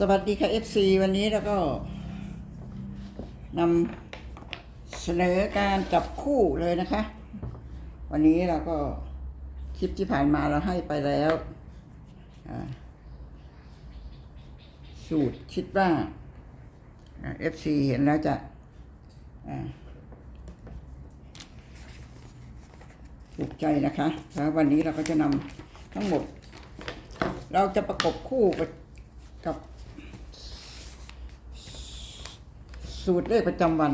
สวัสดีค่ะ FC วันนี้เราก็นำเสนอการจับคู่เลยนะคะ วันนี้เราก็คลิปที่ผ่านมาเราให้ไปแล้ว สูตรคิดว่า FC เห็นแล้วจะถูกใจนะคะแล้ววันนี้เราก็จะนำทั้งหมด เราจะประกบคู่กับกับ สูตรเลขประจำวัน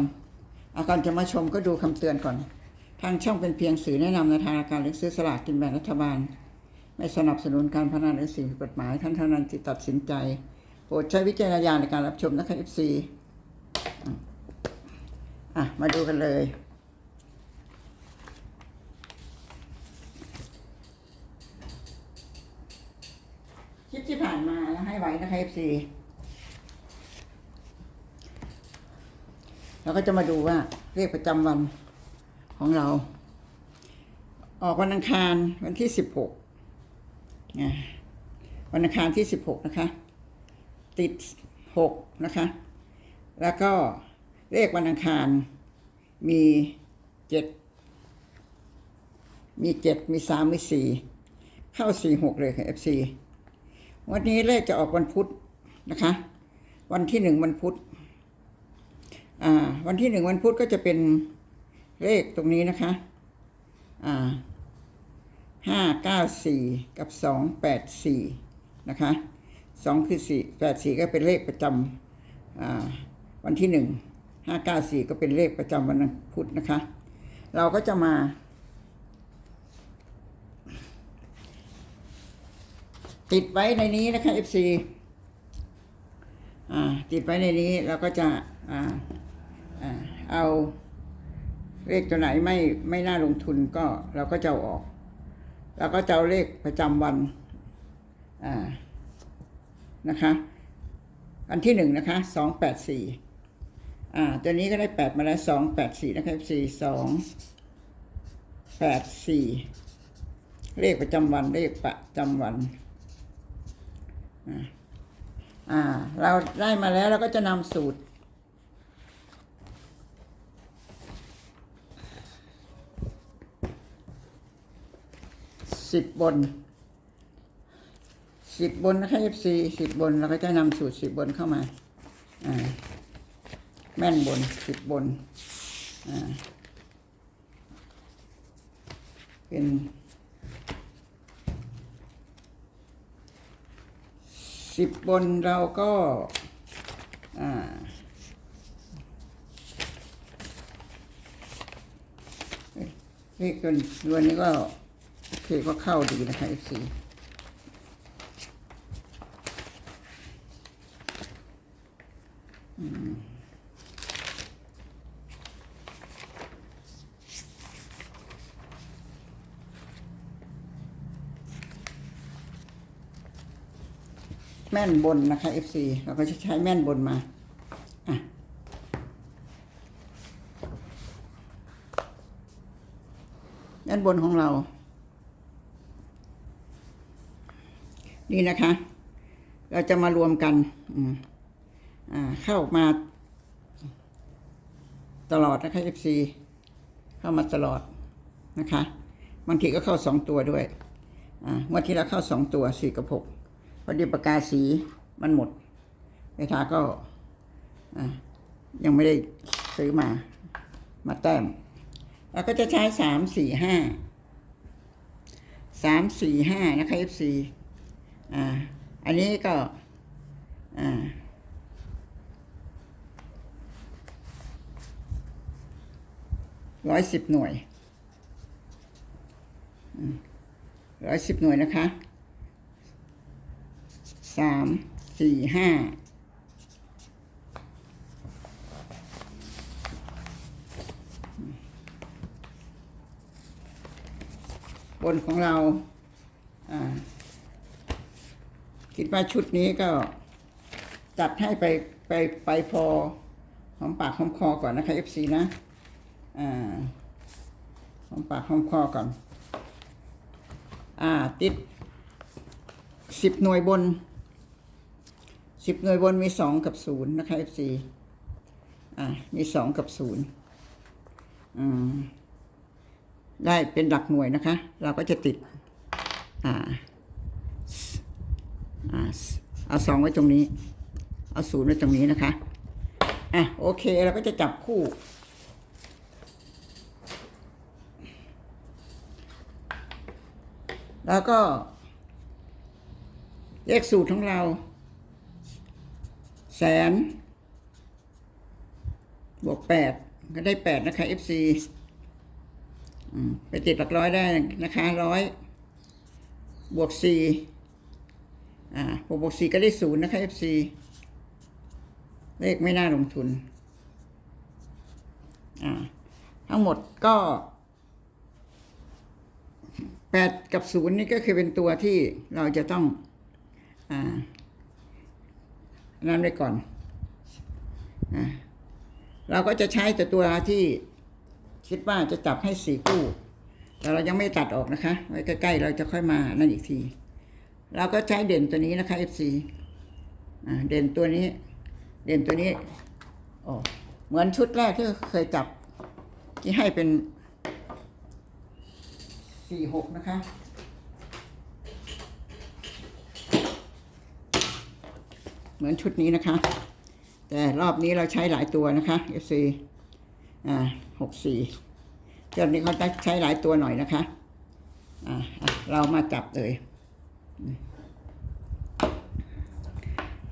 อาการจะมาชมก็ดูคำเตือนก่อน ทางช่องเป็นเพียงสื่อแนะนำในทางการเลือกซื้อสลากกินแบ่งรัฐบาล ไม่สนับสนุนการพนันหรือสิ่งผิดกฎหมายท่านเท่านั้นที่ตัดสินใจ โปรดใช้วิจารณญาณในการรับชมนะคะ FC อะ มาดูกันเลยคลิปที่ผ่านมาแล้วให้ไว้นะคะ FC เราก็จะมาดูว่าเลขประจำวันของเรา ออกวันอังคารวันที่สิบหกวันอังคารที่สิบหกนะคะ ติดหกนะคะ แล้วก็เลขวันอังคารมีเจ็ดมีเจ็ดมีสามมีสี่เข้าสี่หกเลยค่ะ FC วันนี้เลขจะออกวันพุธนะคะ วันที่หนึ่งวันพุธ วันที่หนึ่งวันพุธก็จะเป็นเลขตรงนี้นะคะห้าเก้าสี่กับสองแปดสี่นะคะสองคือสี่แปดสี่ก็เป็นเลขประจำวันที่หนึ่งห้าเก้าสี่ก็เป็นเลขประจำวันพุธนะคะ เราก็จะมาติดไว้ในนี้นะคะ FC อ่าติดไว้ในนี้เราก็จะอ่า เอาเลขตัวไหนไม่ไม่น่าลงทุนก็เราก็จะอาออก แล้วก็จะเอาเลขประจำวันอ่านะคะอันที่หนึ่งนะคะสองแปดสี่อ่าตัวนี้ก็ได้แปดมาแล้วสองแปดสี่นะครับสี่สองแปดสี่เลขประจำวันเลขประจำวันอ่าเราได้มาแล้วเราก็จะนำสูตร สิบบนสิบบนนะคะ FC สิบบนเราก็จะนำสูตรสิบบนเข้ามาอ่าแม่นบนสิบบนอ่าเป็นสิบบนเราก็อ่าเลขตัวตัวนี้ก็ โอเคก็เข้าดีนะคะ FC แม่นบนนะคะ FC เราก็จะใช้แม่นบนมาอะด้านบนของเรา นี่นะคะ เราจะมารวมกันเข้ามาตลอดนะคะ FC เข้ามาตลอดนะคะบางทีก็เข้าสองตัวด้วยอ่าเมื่อที่เราเข้าสองตัวสี่กับหกพอดีปากกาสีมันหมดเวทาก็ยังไม่ได้ซื้อมา มาแต้มเราก็จะใช้สามสี่ห้าสามสี่ห้านะคะ FC อ่า อันนี้ก็ อ่า ร้อยสิบหน่วย ร้อยสิบหน่วยนะคะ สาม สี่ห้าบนของเรา อ่า คิดว่าชุดนี้ก็จัดให้ไปไปไปพอหอมปากหอมคอก่อนนะคะ FC นะอ่าหอมปากหอมคอก่อน อ่า ติดสิบหน่วยบนสิบหน่วยบนมีสองกับศูนย์นะคะ FC อ่ามีสองกับศูนย์อืมได้เป็นหลักหน่วยนะคะ เราก็จะติด อ่าอ่า เอาสองไว้ตรงนี้ เอาศูนย์ไว้ตรงนี้นะคะ อะโอเคเราก็จะจับคู่ แล้วก็เลขสูตรของเรา แสน บวกแปดก็ได้แปดนะคะ FC ไปติดหลักร้อยได้นะคะร้อยบวกสี่ อ่าบวกบวกสี่ก็ได้ศูนย์นะคะ FC เลขไม่น่าลงทุน อ่า ทั้งหมดก็แปดกับศูนย์นี่ก็คือเป็นตัวที่เราจะต้อง อ่านั่นไว้ก่อนอ่าเราก็จะใช้แต่ตัวที่คิดว่าจะจับให้สี่คู่ แต่เรายังไม่ตัดออกนะคะ ไว้ใกล้ๆเราจะค่อยมานั่นอีกที เราก็ใช้เด่นตัวนี้นะคะ FC อ่าเด่นตัวนี้ เด่นตัวนี้โอ้เหมือนชุดแรกที่เคยจับที่ให้เป็นสี่หกนะคะเหมือนชุดนี้นะคะ แต่รอบนี้เราใช้หลายตัวนะคะ FC อ่าหกสี่เจ้านี้เขาจะใช้หลายตัวหน่อยนะคะ อ่าอะเรามาจับเลย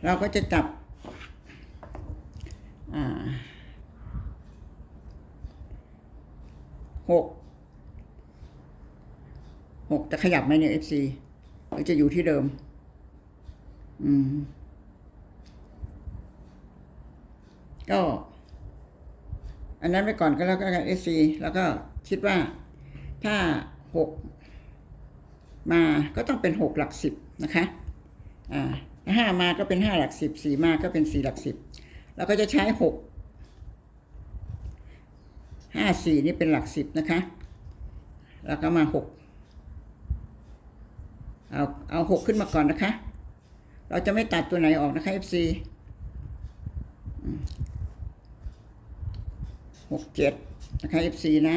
เราก็จะจับหกหกจะขยับไหมเนี่ย FC หรือจะอยู่ที่เดิม อืม ก็ อันนั้นไปก่อนก็แล้วกัน FC แล้วก็คิดว่าถ้าหก มาก็ต้องเป็นหกหลักสิบนะคะอ่าห้ามาก็เป็นห้าหลักสิบสี่มาก็เป็นสี่หลักสิบเราก็จะใช้หกห้าสี่นี่เป็นหลักสิบนะคะ แล้วก็มาหกเอาเอาหกขึ้นมาก่อนนะคะ เราจะไม่ตัดตัวไหนออกนะคะ FC หกเจ็ดนะคะ FC นะ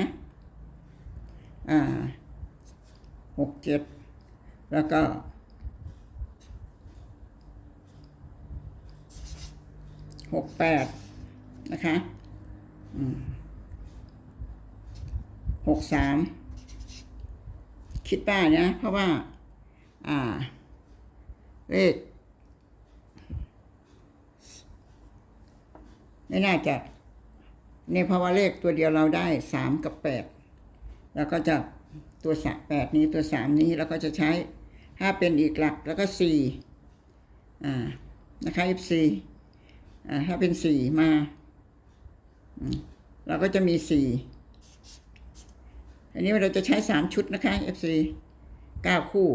อ่า หกเจ็ดแล้วก็หกแปดนะคะหกสามคิดว่านะเพราะว่า อ่า เลขไม่น่าจะในภาวะเลขตัวเดียวเราได้สามกับแปดแล้วก็จะ ตัวสแปดนี้ตัวสามนี้แล้วก็จะใช้ถ้าเป็นอีกหลักแล้วก็สี่อ่านะคะ F4 อ่าถ้าเป็นสี่มาเราก็จะมีสี่อันนี้เราจะใช้สามชุดนะคะ F4 เก้าคู่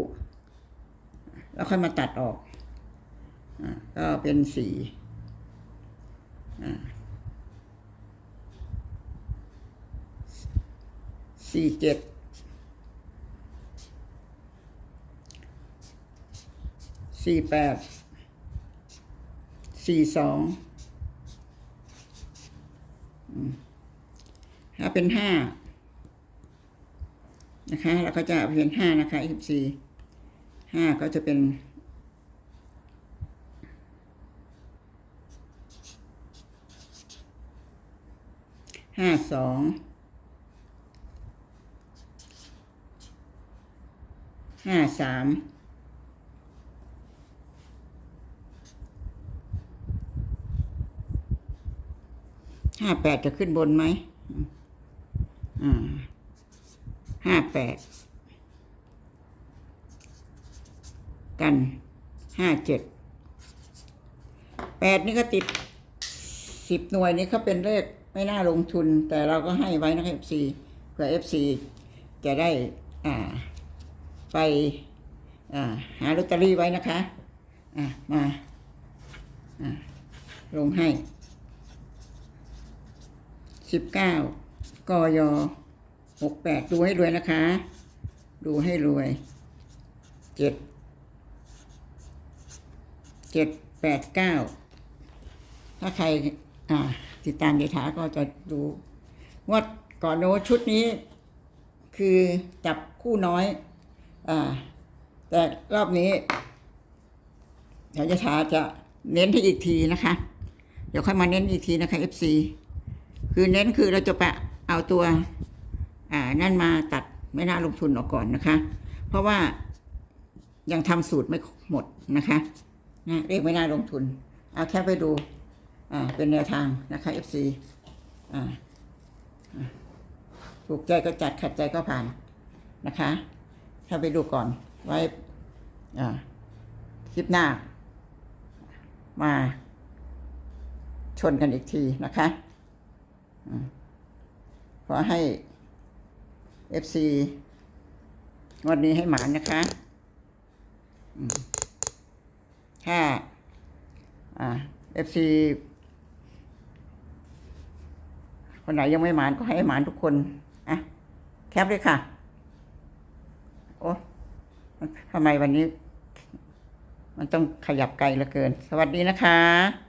แล้วค่อยมาตัดออกอ่าก็เป็นสี่อ่าสี่เจ็ด สี่แปดสี่สองถ้าเป็นห้านะคะเราก็จะเป็นห้านะคะสิบสี่ห้าก็จะเป็นห้าสองห้าสาม ห้าแปดจะขึ้นบนไหมอ่าห้าแปดกันห้าเจ็ดแปดนี่ก็ติดสิบหน่วยนี่เขาเป็นเลขไม่น่าลงทุน แต่เราก็ให้ไว้นะครับ FC เผื่อ FC จะได้อ่าไปอ่าหาลอตเตอรี่ไว้นะคะ อ่ามาอ่าลงให้ สิบเก้ากยหกแปดดูให้รวยนะคะ ดูให้รวยเจ็ดเจ็ดแปดเก้าถ้าใครติดตามเดถาก็จะดูงวดก่อนโน้ชุดนี้ คือจับคู่น้อยอแต่รอบนี้เดี๋ยวยถาจะเน้นให้อีกทีนะคะ เดี๋ยวค่อยมาเน้นอีกทีนะคะ FC คือเน้นคือเราจะไปเอาตัวอ่านั่นมาตัดไม่น่าลงทุนออกก่อนนะคะ เพราะว่ายังทำสูตรไม่หมดนะคะนะเรียกไม่น่าลงทุน เอาแค่ไปดูอ่าเป็นแนวทางนะคะ FC อ่าถูกใจก็จัดขัดใจก็ผ่านนะคะ ถ้าไปดูก่อนไว้คลิปหน้า มาชนกันอีกทีนะคะ ขอให้ FC วันนี้ให้หมานนะคะถ้าอ่า FC คนไหนยังไม่หมานก็ให้หมานทุกคนอะแคปเลยค่ะ โอ้ทำไมวันนี้ มันต้องขยับไกลเหลือเกิน สวัสดีนะคะ